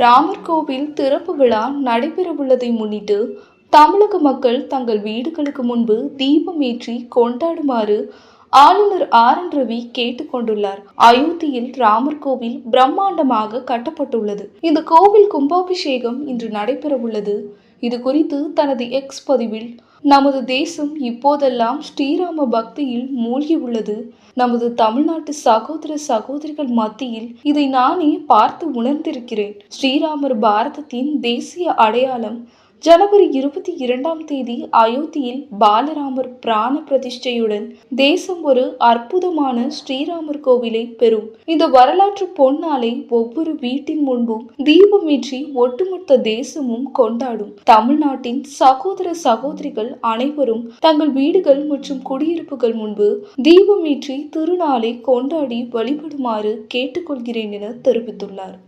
ராமர் கோவில் திறப்பு விழா நடைபெறவுள்ளதை முன்னிட்டு தமிழக மக்கள் தங்கள் வீடுகளுக்கு முன்பு தீபம் ஏற்றி கொண்டாடுமாறு ஆளுநர் ஆர் என் ரவி கேட்டுக்கொண்டுள்ளார் அயோத்தியில் ராமர் கோவில் பிரம்மாண்டமாக கட்டப்பட்டுள்ளது. இந்த கோவில் கும்பாபிஷேகம் இன்று நடைபெறவுள்ளது. இது குறித்து தனது எக்ஸ் பதிவில் நமது தேசம் இப்போதெல்லாம் ஸ்ரீராம பக்தியில் மூழ்கி உள்ளது. நமது தமிழ்நாட்டு சகோதர சகோதரிகள் மத்தியில் இதை நானே பார்த்து உணர்ந்திருக்கிறேன். ஸ்ரீராமர் பாரதத்தின் தேசிய அடையாளம் ஜனவரி இருபத்தி இரண்டாம் தேதி அயோத்தியில் பாலராமர் பிராண பிரதிஷ்டையுடன் தேசம் ஒரு அற்புதமான ஸ்ரீராமர் கோவிலை பெறும். இந்த வரலாற்று பொன்னாலை ஒவ்வொரு வீட்டின் முன்பும் தீபமேற்றி ஒட்டுமொத்த தேசமும் கொண்டாடும். தமிழ்நாட்டின் சகோதர சகோதரிகள் அனைவரும் தங்கள் வீடுகள் மற்றும் குடியிருப்புகள் முன்பு தீபமேற்றி திருநாளை கொண்டாடி வழிபடுமாறு கேட்டுக்கொள்கிறேன் என தெரிவித்துள்ளார்.